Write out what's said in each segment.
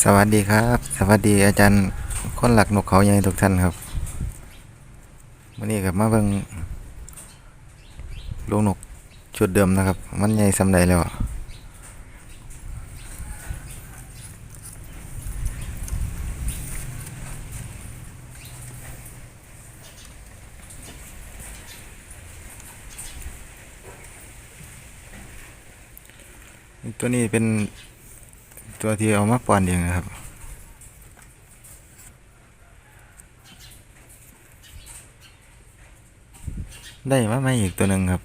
สวัสดีครับ สวัสดีอาจารย์คนหลักนกเขาใหญ่ทุกท่านครับวันนี้กับมาเบิ่งลูกนกชุดเดิมนะครับ มันใหญ่สำใดแล้วตัวนี้เป็น ตัวที่เอามาปอนเองนะครับได้มาไม่อีกตัวหนึ่งครับ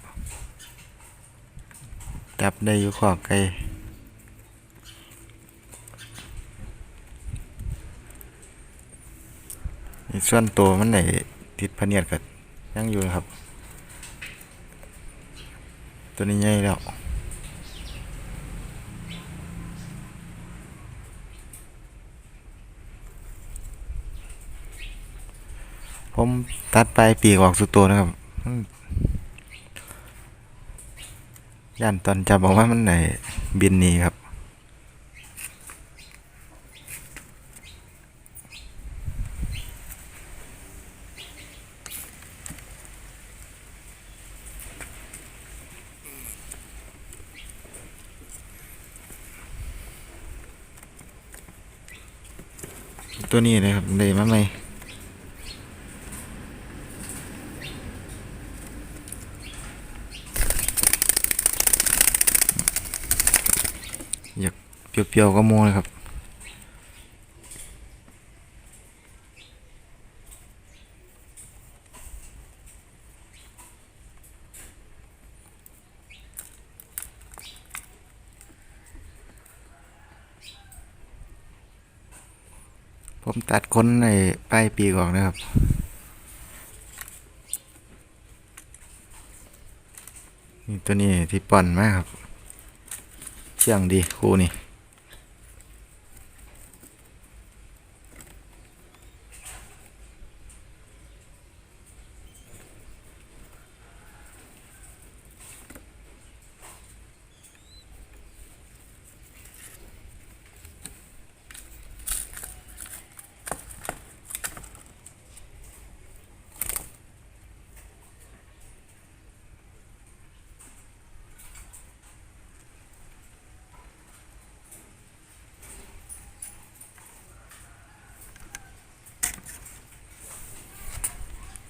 จับได้อยู่ขอบไกลอีกส่วนตัวมันไหนติดพเนียดกับยังอยู่ครับ ตัวนี้ใหญ่แล้ว ผมตัดปลายปีกออกสุดตัวนะครับย่านตอนจับบอกว่ามันไหนบินนีครับตัวนี้เลยครับได้มาไหม อยากเปรี้ยวๆก็มูเลยครับผมตัดค้นในปลายปีกออกนะครับนี่ตัวนี้ที่ป่อนมากครับ เชี่ยงดีคู่นี่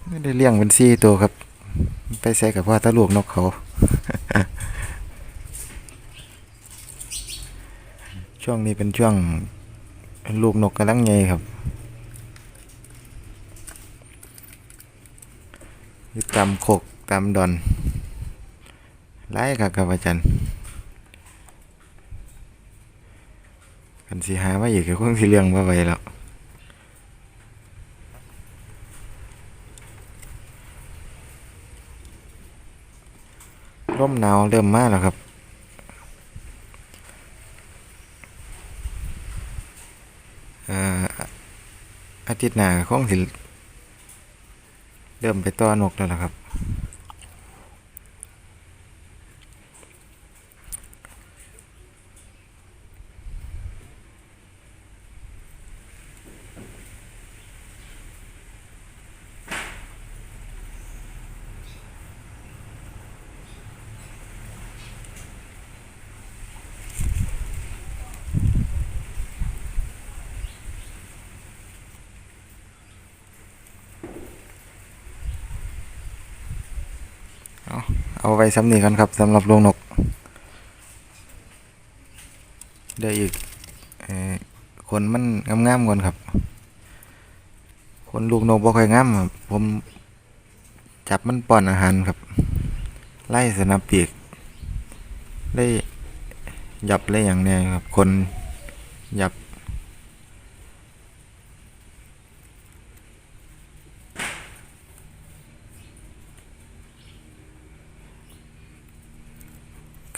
ไม่ได้เลี้ยงเป็นซี่ตัวครับ ไปใส่กับพ่อตะลูกนกเขา ช่วงนี้เป็นช่วงลูกนกกำลังใหญ่ครับยู่ตามโคกตามดอนไล่ครับครับอาจารย์กันสิหาว่าอีกก็คงสิเลี้ยงมาไว้แล้ว ร่มหนาวเริ่มมาแล้วครับ อาทิตย์หน้าคงสิเริ่มไปต้อนกแล้วนะครับ เอาไว้ซ้ำนีกันครับสำหรับโรงนก เดี๋ยวอีกคนมันงามๆก่อนครับ คนลูกนกบ่ค่อยงามครับผมจับมันป้อนอาหารครับ ไล่สนับปีก ได้หยับเลยอย่างเนี้ยครับ คนหยับ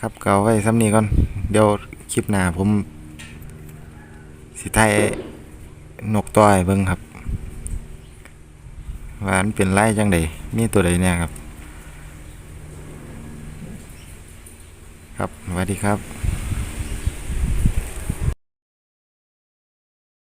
ครับก็เอาไว้ซ้ำนี้ก่อน เดี๋ยวคลิปหน้าผม สิไทยนกต้อยเบิ่งครับว่ามันเป็นไล่จังใดมีตัวใดเนี่ยครับ ครับสวัสดีครับ